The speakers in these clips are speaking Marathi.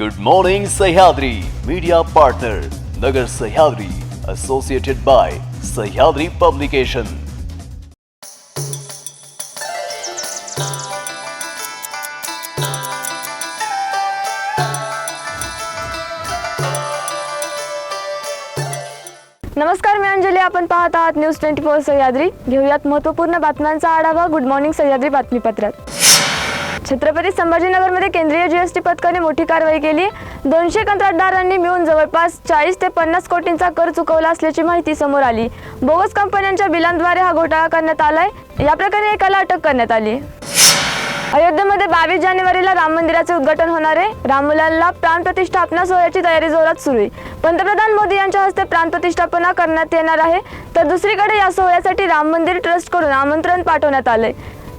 Good morning Sahyadri media partner Nagar Sahyadri associated by Sahyadri publication नमस्कार मी अंजली. आपण पाहत आहात न्यूज ट्वेंटी फोर सह्याद्री घेऊयात महत्त्वपूर्ण बातम्यांचा आढावा. गुड मॉर्निंग सह्याद्री बातमीपत्रात. छत्रपती संभाजीनगरमध्ये केंद्रीय जीएसटी पथकाने मोठी कारवाई केली. दोनशे कंत्राटदारांनी मिळून जवळपास चाळीस ते पन्नास कोटींचा कर चुकवला असल्याची माहिती समोर आली. बोगस कंपन्यांच्या बिलांद्वारे हा घोटाळा करण्यात आलाय. या प्रकारे एकाला अटक करण्यात आली. अयोध्येमध्ये बावीस जानेवारीला राम मंदिराचे उद्घाटन होणार आहे. रामलल्ला प्राण प्रतिष्ठापना सोहळ्याची तयारी जोरात सुरू आहे. पंतप्रधान मोदी यांच्या हस्ते प्राण प्रतिष्ठापना करण्यात येणार आहे. तर दुसरीकडे या सोहळ्यासाठी राम मंदिर ट्रस्टकडून आमंत्रण पाठवण्यात आलंय.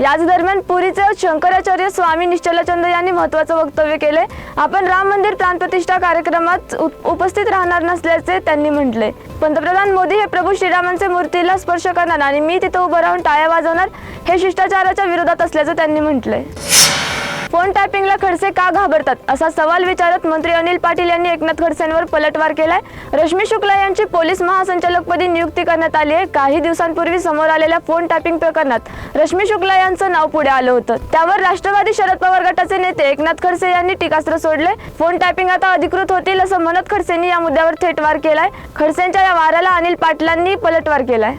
याच दरम्यान पुरीचे शंकराचार्य स्वामी निश्चलचंद यांनी महत्वाचं वक्तव्य केले. आपण राम मंदिर प्राण प्रतिष्ठा कार्यक्रमात उपस्थित राहणार नसल्याचे त्यांनी म्हटले. पंतप्रधान मोदी हे प्रभू श्रीरामांचे मूर्तीला स्पर्श करणार आणि मी तिथे उभं राहून टाळ्या वाजवणार हे शिष्टाचाराच्या विरोधात असल्याचं त्यांनी म्हटले. फोन टॅपिंगला खडसे का घाबरतात? असा सवाल विचारत मंत्री अनिल पाटील यांनी एकनाथ खडसेंवर पलटवार केलाय. रश्मी शुक्ला यांची पोलीस महासंचालकपदी नियुक्ती करण्यात आली आहे. काही दिवसांपूर्वी समोर आलेल्या फोन टॅपिंग प्रकरणात रश्मी शुक्ला यांचं नाव पुढे आलं होतं. त्यावर राष्ट्रवादी शरद पवार गटाचे नेते एकनाथ खडसे यांनी टीकास्त्र सोडले फोन टॅपिंग आता अधिकृत होतील असं म्हणत खडसेंनी या मुद्द्यावर थेट वार केलाय. खडसेंच्या या वाराला अनिल पाटलांनी पलटवार केलाय.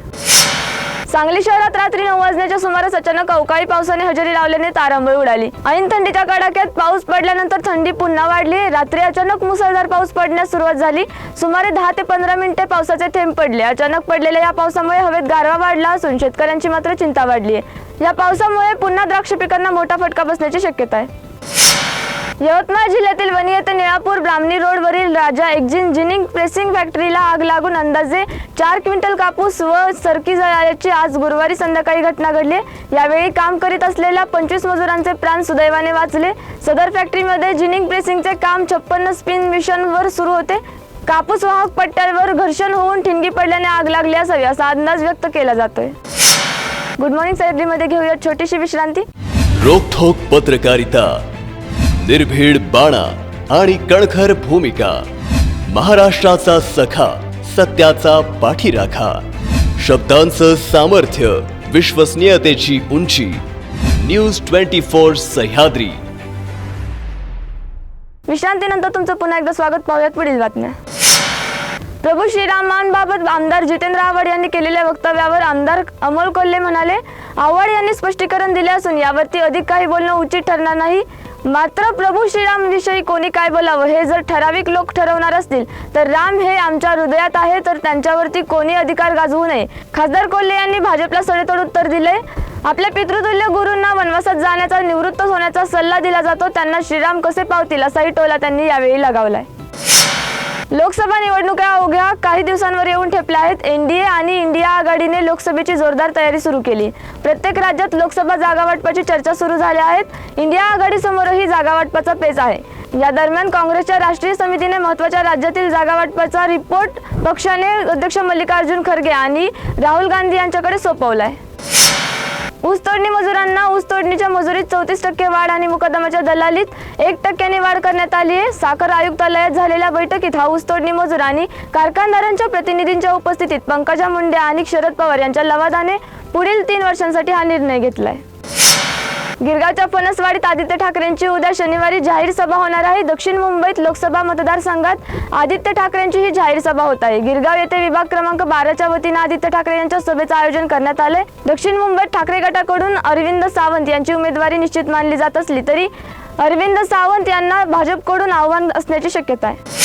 सांगली शहरात रात्री नऊ वाजण्याच्या सुमारास अचानक अवकाळी पावसाने हजेरी लावल्याने तारांबळ उडाली. ऐन थंडीच्या कडाक्यात पाऊस पडल्यानंतर थंडी पुन्हा वाढली. रात्री अचानक मुसळधार पाऊस पडण्यास सुरुवात झाली. सुमारे दहा ते पंधरा मिनिटे पावसाचे थेंब पडले. अचानक पडलेल्या या पावसामुळे हवेत गारवा वाढला असून शेतकऱ्यांची मात्र चिंता वाढली आहे या पावसामुळे पुन्हा द्राक्ष पिकांना मोठा फटका बसण्याची शक्यता आहे. यवतमाळ जिल्ह्यातील वणी येथे निळापूर ब्राह्मणी रोडवरील राजा एक्झिन जिनिंग प्रेसिंग फॅक्टरीला आग लागून अंदाजे चार क्विंटल कापूस व सरकी जळाल्याची आज गुरुवारी संध्याकाळी घटना घडली. यावेळी काम करीत असलेल्या पंचवीस मजुरांचे प्राण सुदैवाने वाचले. सदर फॅक्टरीमध्ये जिनिंग प्रेसिंगचे काम छप्पन्न स्पिन मिशनवर सुरू होते. कापूस वाहक पट्ट्यावर घर्षण होऊन ठिणगी पडल्याने आग लागली असावी असा अंदाज व्यक्त केला जातोय. गुड मॉर्निंग सह्याद्रीमध्ये घेऊया छोटीशी विश्रांती. रोखोक पत्रकारिता. निर्भीड बाणा आणि कणखर भूमिका. महाराष्ट्राचा सखा सत्याचा पाठीराखा. शब्दांचं सामर्थ्य विश्वसनीयतेची उंची. News twenty four Sahyadri. विश्रांतीनंतर तुमचं पुन्हा एकदा स्वागत. पाहूयात पुढील बातम्या. प्रभू श्रीरामांबाबत आमदार जितेंद्र आव्हाड यांनी केलेल्या वक्तव्यावर आमदार अमोल कोल्हे म्हणाले आव्हाड यांनी स्पष्टीकरण दिले असून यावरती अधिक काही बोलणं उचित ठरणार नाही. मात्र प्रभू श्रीरामविषयी कोणी काय बोलावं हे जर ठराविक लोक ठरवणार असतील तर राम हे आमच्या हृदयात आहे तर त्यांच्यावरती कोणी अधिकार गाजवू नये. खासदार कोल्हे यांनी भाजपला सडेतोड उत्तर दिले. आपल्या पितृतुल्य गुरूंना वनवासात जाण्याचा निवृत्त होण्याचा सल्ला दिला जातो. त्यांना श्रीराम कसे पावतील असाही टोला त्यांनी यावेळी लगावलाय. लोकसभा निवडणुका अवघ्या काही दिवसांवर येऊन ठेपल्या आहेत. एनडीए आणि इंडिया आघाडीने लोकसभेची जोरदार तयारी सुरू केली. प्रत्येक राज्यात लोकसभा जागा वाटपाची चर्चा सुरू झाल्या आहेत. इंडिया आघाडीसमोरही जागा वाटपाचा पेच आहे. या दरम्यान काँग्रेसच्या राष्ट्रीय समितीने महत्त्वाच्या राज्यातील जागा वाटपाचा रिपोर्ट पक्षाने अध्यक्ष मल्लिकार्जुन खरगे आणि राहुल गांधी यांच्याकडे सोपवलाय. ऊसतोडणी मजुरांना ऊसतोडणीच्या मजुरीत चौतीस टक्के वाढ आणि मुकदमाच्या दलालीत एक टक्क्याने वाढ करण्यात आली आहे. साखर आयुक्तालयात झालेल्या बैठकीत हा ऊसतोडणी मजूर आणि कारखानदारांच्या प्रतिनिधींच्या उपस्थितीत पंकजा मुंडे आणि शरद पवार यांच्या लवादाने पुढील तीन वर्षांसाठी हा निर्णय घेतलाय. गिरगावच्या फणसवाडीत आदित्य ठाकरेंची उद्या शनिवारी जाहीर सभा होणार आहे. दक्षिण मुंबईत लोकसभा मतदारसंघात आदित्य ठाकरेंची ही जाहीर सभा होत आहे. गिरगाव येथे विभाग क्रमांक बाराच्या वतीने आदित्य ठाकरे यांच्या सभेचं आयोजन करण्यात आले दक्षिण मुंबईत ठाकरे गटाकडून अरविंद सावंत यांची उमेदवारी निश्चित मानली जात असली तरी अरविंद सावंत यांना भाजपकडून आव्हान असण्याची शक्यता आहे.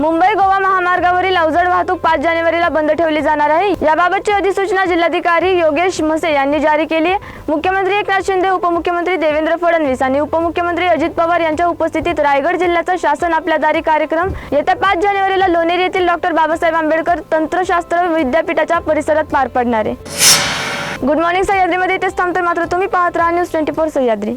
मुंबई गोवा महामार्गावरील अवजड वाहतूक पाच जानेवारीला बंद ठेवली जाणार आहे. याबाबतची अधिसूचना जिल्हाधिकारी योगेश म्हसे यांनी जारी केली आहे. मुख्यमंत्री एकनाथ शिंदे उपमुख्यमंत्री देवेंद्र फडणवीस आणि उपमुख्यमंत्री अजित पवार यांच्या उपस्थितीत रायगड जिल्ह्याचा शासन आपल्या दारी कार्यक्रम. येत्या पाच जानेवारीला लोणेर येथील डॉक्टर बाबासाहेब आंबेडकर तंत्रशास्त्र विद्यापीठाच्या परिसरात पार पडणार आहे. गुड मॉर्निंग सह्याद्रीमध्ये इथेच थांबतोय. मात्र तुम्ही पाहत राहा न्यूज ट्वेंटी फोर सह्याद्री.